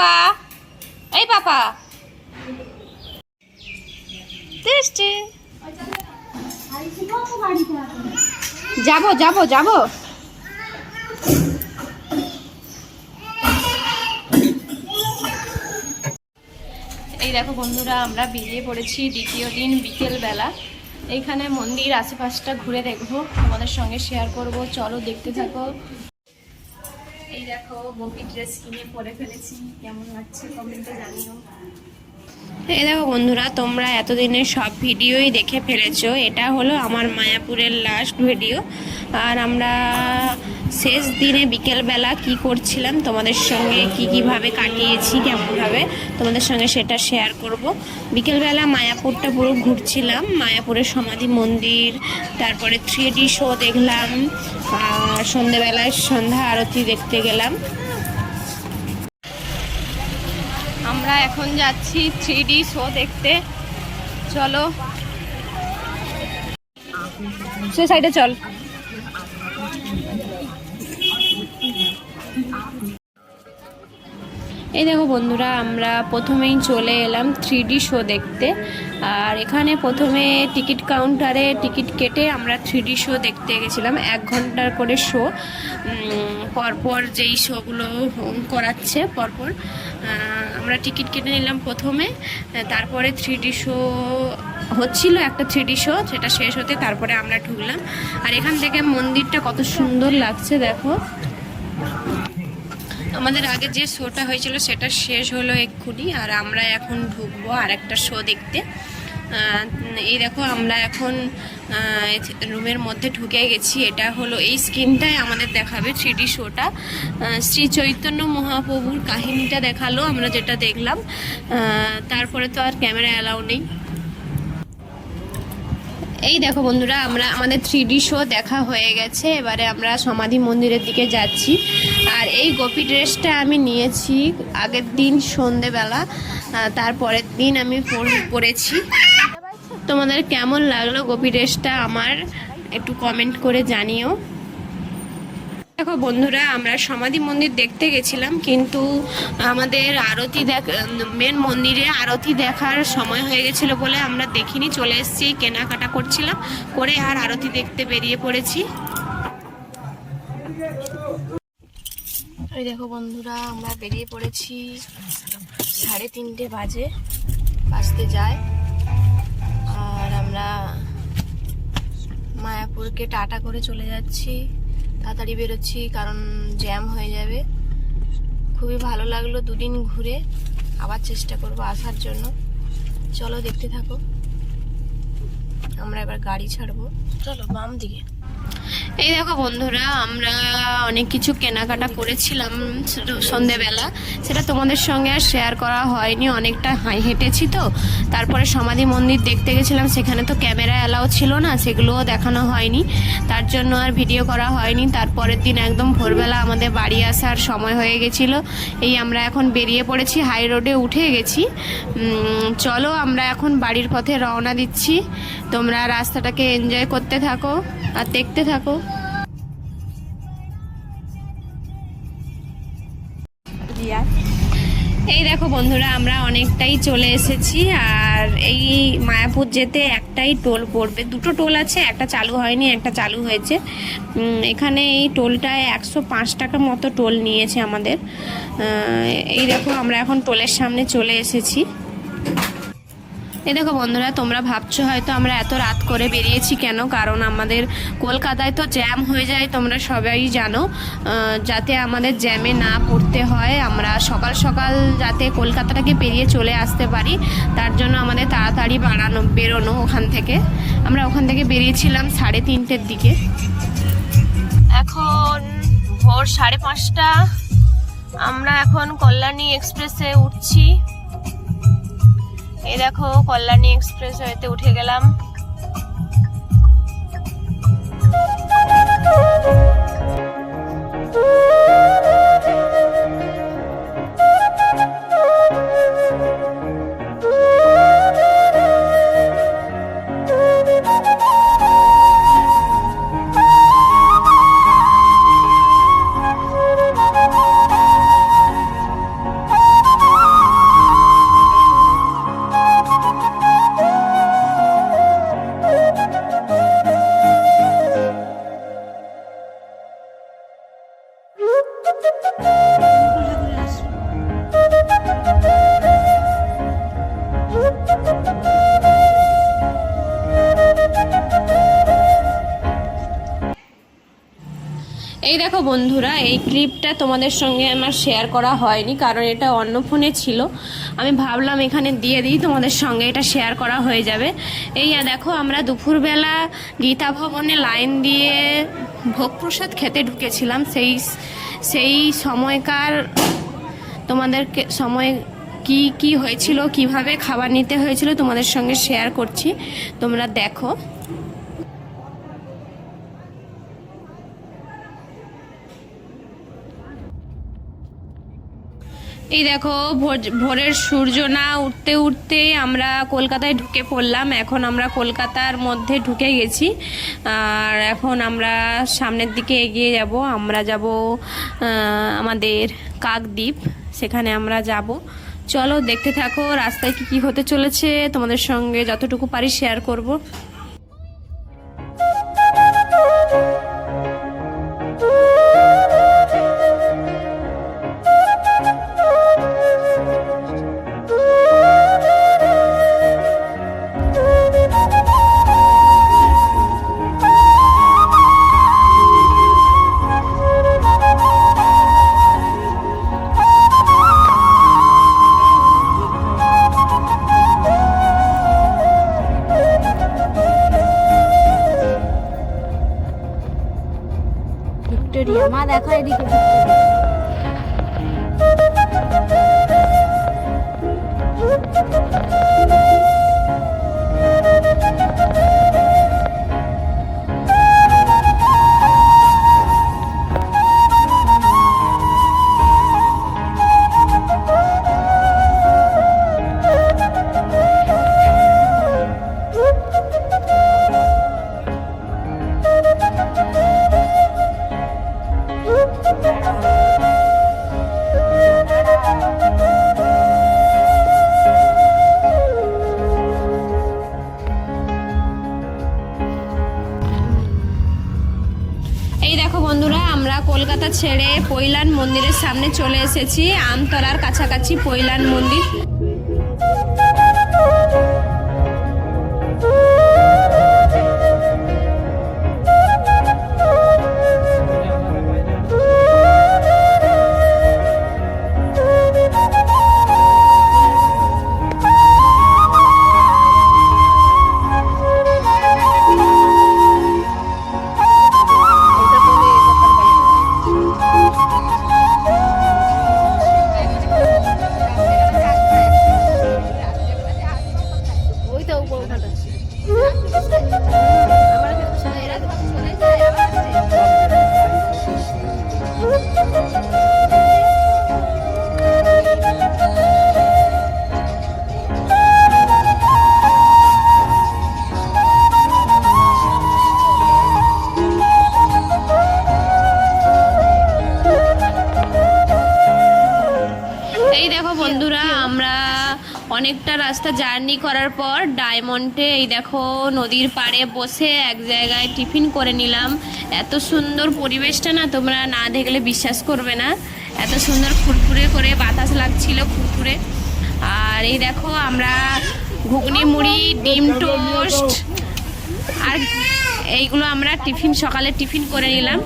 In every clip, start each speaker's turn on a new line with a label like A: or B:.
A: পাপা এই পাপা টেস্টি যাব যাব যাব। এই দেখো বন্ধুরা, আমরা বেরিয়ে পড়েছি দ্বিতীয় দিন বিকেল বেলা এইখানে মন্দির আশেপাশটা ঘুরে দেখব, তোমাদের সঙ্গে শেয়ার করব। চলো দেখতে থাকো। এই দেখো বপি ড্রেস কিনে পরে ফেলেছি। কেমন লাগছে কমেন্টে জানিও। এই দেখো বন্ধুরা, তোমরা এতদিনের সব ভিডিওই দেখে ফেলেছো। এটা হলো আমার মায়াপুরের লাস্ট ভিডিও আর আমরা শেষ দিনে বিকেলবেলা কি করছিলাম? তোমাদের সঙ্গে কি কীভাবে কাটিয়েছি কেমনভাবে তোমাদের সঙ্গে সেটা শেয়ার করব। বিকেলবেলা মায়াপুরটা পুরো ঘুরছিলাম। মায়াপুরের সমাধি মন্দির, তারপরে থ্রি ডি শো দেখলাম, আর সন্ধেবেলায় সন্ধ্যা আরতি দেখতে গেলাম। আমরা এখন যাচ্ছি থ্রি ডি শো দেখতে। চলো। সে সাইডে চল। এই দেখো বন্ধুরা, আমরা প্রথমেই চলে এলাম থ্রি শো দেখতে। আর এখানে প্রথমে টিকিট কাউন্টারে টিকিট কেটে আমরা থ্রি শো দেখতে গেছিলাম, এক ঘণ্টার করে শো পরপর যেই শোগুলো করাচ্ছে, পরপর আমরা টিকিট কেটে নিলাম প্রথমে। তারপরে থ্রি শো হচ্ছিল একটা থ্রি শো সেটা শেষ হতে তারপরে আমরা ঢুকলাম। আর এখান থেকে মন্দিরটা কত সুন্দর লাগছে, দেখো। আমাদের আগে যে শোটা হয়েছিল সেটা শেষ হলো এক্ষুনি, আর আমরা এখন ঢুকবো আর একটা শো দেখতে। এই দেখো, আমরা এখন রুমের মধ্যে ঢুকে গেছি। এটা হলো এই স্ক্রিনটাই আমাদের দেখাবে থ্রি ডি শোটা শ্রী চৈতন্য মহাপ্রভুর কাহিনীটা দেখাল, আমরা যেটা দেখলাম। তারপরে তো আর ক্যামেরা অ্যালাউ নেই। এই দেখো বন্ধুরা, আমরা আমাদের থ্রি শো দেখা হয়ে গেছে। এবারে আমরা সমাধি মন্দিরের দিকে যাচ্ছি। আর এই গোপী ড্রেসটা আমি নিয়েছি আগের দিন সন্ধেবেলা তারপরের দিন আমি পর- পরেছি। তোমাদের কেমন লাগল গোপী ড্রেসটা আমার একটু কমেন্ট করে জানিও। দেখো বন্ধুরা, আমরা সমাধি মন্দির দেখতে গেছিলাম, কিন্তু আমাদের আরতি দেখ মেন মন্দিরে আরতি দেখার সময় হয়ে গেছিল বলে আমরা দেখিনি, চলে এসেছি, কেনাকাটা করছিলাম, করে আর আরতি দেখতে বেরিয়ে পড়েছি। এই দেখো বন্ধুরা, আমরা বেরিয়ে পড়েছি সাড়ে তিনটে বাজে বাজতে যায়। আর আমরা মায়াপুরকে টাটা করে চলে যাচ্ছি। তাড়াতাড়ি বেরোচ্ছি, কারণ জ্যাম হয়ে যাবে। খুবই ভালো লাগল দুদিন ঘুরে। আবার চেষ্টা করব আসার জন্য। চলো দেখতে থাকো। আমরা এবার গাড়ি ছাড়বো। চলো বাম দিকে এই দেখো বন্ধুরা, আমরা অনেক কিছু কেনাকাটা করেছিলাম সন্ধেবেলা। সেটা তোমাদের সঙ্গে আর শেয়ার করা হয়নি, অনেকটা হেঁটেছি তো। তারপরে সমাধি মন্দির দেখতে গেছিলাম, সেখানে তো ক্যামেরা অ্যালাও ছিল না, সেগুলোও দেখানো হয়নি। তার জন্য আর ভিডিও করা হয়নি। তারপরের দিন একদম ভোরবেলা আমাদের বাড়ি আসার সময় হয়ে গেছিল। এই আমরা এখন বেরিয়ে পড়েছি হাই রোডে উঠে গেছি। চলো আমরা এখন বাড়ির পথে রওনা দিচ্ছি। তোমরা রাস্তাটাকে এনজয় করতে থাকো। আর দেখতে থাকো। এই দেখো বন্ধুরা, আমরা অনেকটাই চলে এসেছি, আর এই মায়াপুর যেতে একটাই টোল পড়বে। দুটো টোল আছে, একটা চালু হয়নি, একটা চালু হয়েছে। এখানে এই টোলটায় একশো পাঁচ টাকা মতো টোল নিয়েছে আমাদের। এই দেখো, আমরা এখন টোলের সামনে চলে এসেছি। এই দেখো বন্ধুরা, তোমরা ভাবছ হয়তো আমরা এত রাত করে বেরিয়েছি কেন? কারণ আমাদের কলকাতায় তো জ্যাম হয়ে যায়, তোমরা সবাই জানো। যাতে আমাদের জ্যামে না পড়তে হয়, আমরা সকাল সকাল যাতে কলকাতাটাকে পেরিয়ে চলে আসতে পারি, তার জন্য আমাদের তাড়াতাড়ি বাড়ানো, বেরোনো ওখান থেকে। আমরা ওখান থেকে বেরিয়েছিলাম সাড়ে তিনটের দিকে। এখন ভোর সাড়ে পাঁচটা। আমরা এখন কল্যাণী এক্সপ্রেসে উঠছি। এই দেখো কল্যাণী এক্সপ্রেস হয়েতে উঠে গেলাম। দেখো বন্ধুরা, এই ক্লিপটা তোমাদের সঙ্গে আমার শেয়ার করা হয়নি, কারণ এটা অন্য ফোনে ছিল। আমি ভাবলাম এখানে দিয়ে দিই, তোমাদের সঙ্গে এটা শেয়ার করা হয়ে যাবে। এই দেখো, আমরা দুপুরবেলা গীতা ভবনে লাইন দিয়ে ভোগ প্রসাদ খেতে ঢুকেছিলাম। সেই সেই সময়কার তোমাদেরকে, সময় কি কি হয়েছিল, কীভাবে খাবার নিতে হয়েছিল তোমাদের সঙ্গে শেয়ার করছি। তোমরা দেখো। এই দেখো, ভোর- ভোরের সূর্য না উঠতে উঠতে আমরা কলকাতায় ঢুকে পড়লাম। এখন আমরা কলকাতার মধ্যে ঢুকে গেছি। আর এখন আমরা সামনের দিকে এগিয়ে যাব। আমরা যাব আমাদের কাকদ্বীপ। সেখানে আমরা যাব। চলো, দেখতে থাকো, রাস্তায় কি কি হতে চলেছে। তোমাদের সঙ্গে যতটুকু পারি শেয়ার করব।
B: ভিক্টোরিয়া মা দেখো এদিকে।
A: ছেড়ে পৈলান মন্দিরের সামনে চলে এসেছি। আমতলার কাছাকাছি পৈলান মন্দির। এই দেখো বন্ধুরা আমরা অনেকটা রাস্তা জার্নি করার পর ডায়মন্ডে এই দেখো নদীর পাড়ে বসে এক জায়গায় টিফিন করে নিলাম। এত সুন্দর পরিবেশটা না তোমরা না দেখলে বিশ্বাস করবে না। এত সুন্দর ফুরফুরে করে বাতাস লাগছিল ফুরফুরে। আর এই দেখো আমরা ঘুগনি মুড়ি ডিম টোস্ট আর এইগুলো আমরা টিফিন সকালে টিফিন করে নিলাম।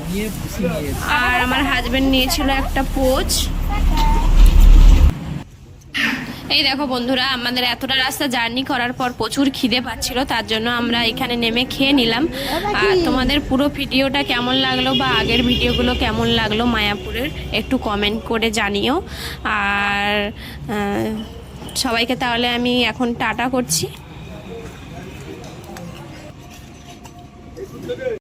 A: আর আমার হাজবেন্ড নিয়েছিল একটা পোচ এই দেখো বন্ধুরা, আমাদের এতটা রাস্তা জার্নি করার পর প্রচুর খিদে পাচ্ছিল, তার জন্য আমরা এখানে নেমে খেয়ে নিলাম। আর তোমাদের পুরো ভিডিওটা কেমন লাগল বা আগের ভিডিওগুলো কেমন লাগল মায়াপুরের, একটু কমেন্ট করে জানিও। আর সবাইকে তাহলে আমি এখন টাটা করছি।